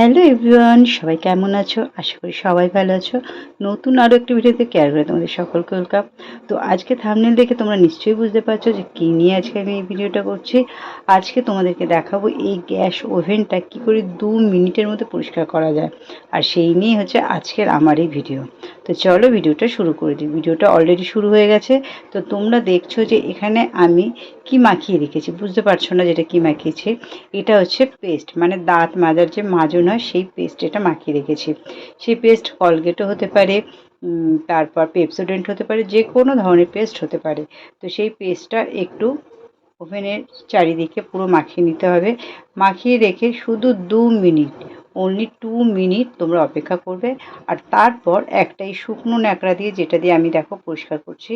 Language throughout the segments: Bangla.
হ্যালো এভরিওয়ান, সবাই কেমন আছো? আশা করি সবাই ভালো আছো। নতুন আরও একটি ভিডিওতে কেয়ার করে তোমাদের সকলকে ওয়েলকাম তো আজকে থামনেল দেখে তোমরা নিশ্চয়ই বুঝতে পারছ যে কী নিয়ে আজকে আমি এই ভিডিওটা করছি। আজকে তোমাদেরকে দেখাবো এই গ্যাস ওভেনটা কী করে দু মিনিটের মধ্যে পরিষ্কার করা যায়। আর সেই নিয়ে হচ্ছে আজকের আমার এই ভিডিও। তো চলো ভিডিওটা শুরু করে দিই। ভিডিওটা অলরেডি শুরু হয়ে গেছে। তো তোমরা দেখছ যে এখানে আমি কি মাখিয়ে রেখেছি? বুঝতে পারছ না যেটা কি মাখিয়েছি? এটা হচ্ছে পেস্ট মানে দাঁত, মাজার যে মাজন হয় সেই পেস্ট এটা মাখিয়ে রেখেছি। সেই পেস্ট কলগেটও হতে পারে তারপর পেপসোডেন্ট হতে পারে, যে কোনো ধরনের পেস্ট হতে পারে। তো সেই পেস্টটা একটু ওভেনের চারিদিকে পুরো মাখিয়ে নিতে হবে। মাখিয়ে রেখে শুধু দু মিনিট অনলি টু মিনিট তোমরা অপেক্ষা করবে। আর তারপর একটা এই শুকনো ন্যাকড়া দিয়ে, যেটা দিয়ে আমি দেখো পরিষ্কার করছি,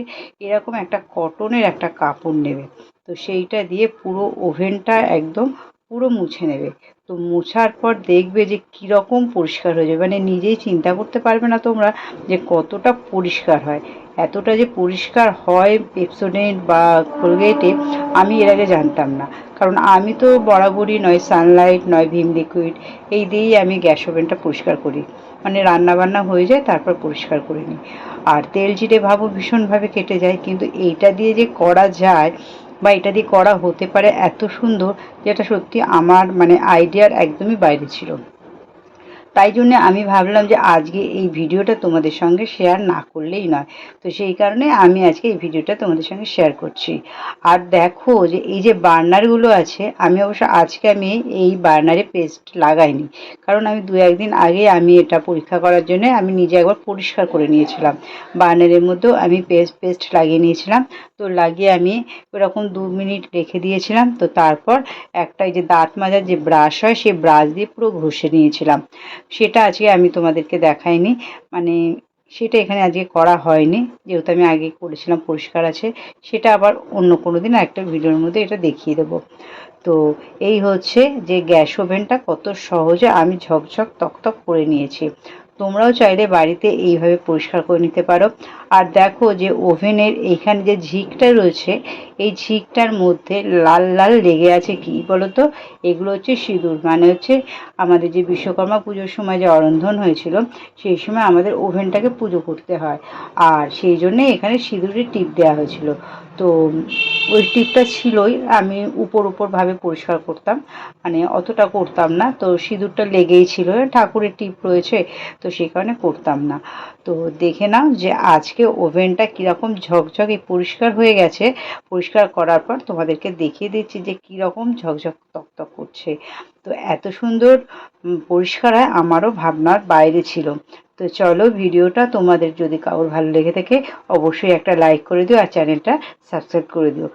এরকম একটা কটনের একটা কাপড় নেবে। তো সেইটা দিয়ে পুরো ওভেনটা একদম পুরো মুছে নেবে। তো মোছার পর দেখবে যে কীরকম পরিষ্কার হয়ে যাবে। মানে নিজেই চিন্তা করতে পারবে না তোমরা যে কতটা পরিষ্কার হয়। এতটা যে পরিষ্কার হয় পেপসোডেন্ট বা কোলগেটে আমি এর আগে জানতাম না। কারণ আমি তো বরাবরই নয় সানলাইট নয় ভিম লিকুইড এই দিয়েই আমি গ্যাস ওভেনটা পরিষ্কার করি। মানে রান্না বান্না হয়ে যায়, তারপর পরিষ্কার করে নিই। আর তেল জিরে ভাবও ভীষণভাবে কেটে যায়, কিন্তু এইটা দিয়ে যে করা যায় বা এটা দিয়ে করা হতে পারে এত সুন্দর যেটা সত্যি আমার মানে আইডিয়ার একদমই বাইরে ছিল তাই জন্য আমি ভাবলাম যে আজকে এই ভিডিওটা তোমাদের সঙ্গে শেয়ার না করলেই নয়। তো সেই কারণে আমি আজকে এই ভিডিওটা তোমাদের সঙ্গে শেয়ার করছি। আর দেখো যে এই যে বার্নারগুলো আছে, আমি অবশ্য আজকে আমি এই বার্নারে পেস্ট লাগাইনি। কারণ আমি দু একদিন আগে আমি এটা পরীক্ষা করার জন্য আমি নিজে একবার পরিষ্কার করে নিয়েছিলাম। বার্নারের মধ্যেও আমি পেস্ট পেস্ট লাগিয়ে নিয়েছিলাম। তো লাগিয়ে আমি ওরকম দু মিনিট রেখে দিয়েছিলাম। তো তারপর একটা এই যে দাঁত মাজার যে ব্রাশ হয়, সেই ব্রাশ দিয়ে পুরো ঘষে নিয়েছিলাম। সেটা আজকে আমি তোমাদেরকে দেখাইনি। মানে সেটা এখানে আজকে করা হয়নি। যেহেতু আমি আগে করেছিলাম, পরিষ্কার আছে। সেটা আবার অন্য কোনো দিন একটা ভিডিওর মধ্যে এটা দেখিয়ে দেবো। তো এই হচ্ছে যে গ্যাস ওভেনটা কত সহজে আমি ঝকঝক তকতক করে নিয়েছি। তোমরাও চাইলে বাড়িতে এইভাবে পরিষ্কার করে নিতে পারো। আর দেখো যে ওভেনের এইখানে যে ঝিকটা রয়েছে এই ঝিকটার মধ্যে লাল লাল লেগে আছে কি বলো তো এগুলো হচ্ছে সিঁদুর মানে হচ্ছে আমাদের যে বিশ্বকর্মা পুজোর সময় যে অরন্ধন হয়েছিল, সেই সময় আমাদের ওভেনটাকে পুজো করতে হয়। আর সেই জন্যে এখানে সিঁদুরের টিপ দেওয়া হয়েছিল। তো ওই টিপটা ছিলই, আমি উপর উপরভাবে পরিষ্কার করতাম মানে অতটা করতাম না। তো সিঁদুরটা লেগেই ছিল, ঠাকুরের টিপ রয়েছে, তো সেই কারণে করতাম না। তো দেখে নাও যে আজকে ওভেনটা কীরকম ঝকঝকে পরিষ্কার হয়ে গেছে। পরিষ্কার করার পর তোমাদেরকে দেখিয়ে দিচ্ছি যে কীরকম ঝকঝক তকতক করছে। তো এত সুন্দর পরিষ্কার হয় আমারও ভাবনার বাইরে ছিল। তো চলো ভিডিওটা তোমাদের যদি কারোর ভালো লেগে থাকে অবশ্যই একটা লাইক করে দিও আর চ্যানেলটা সাবস্ক্রাইব করে দিও।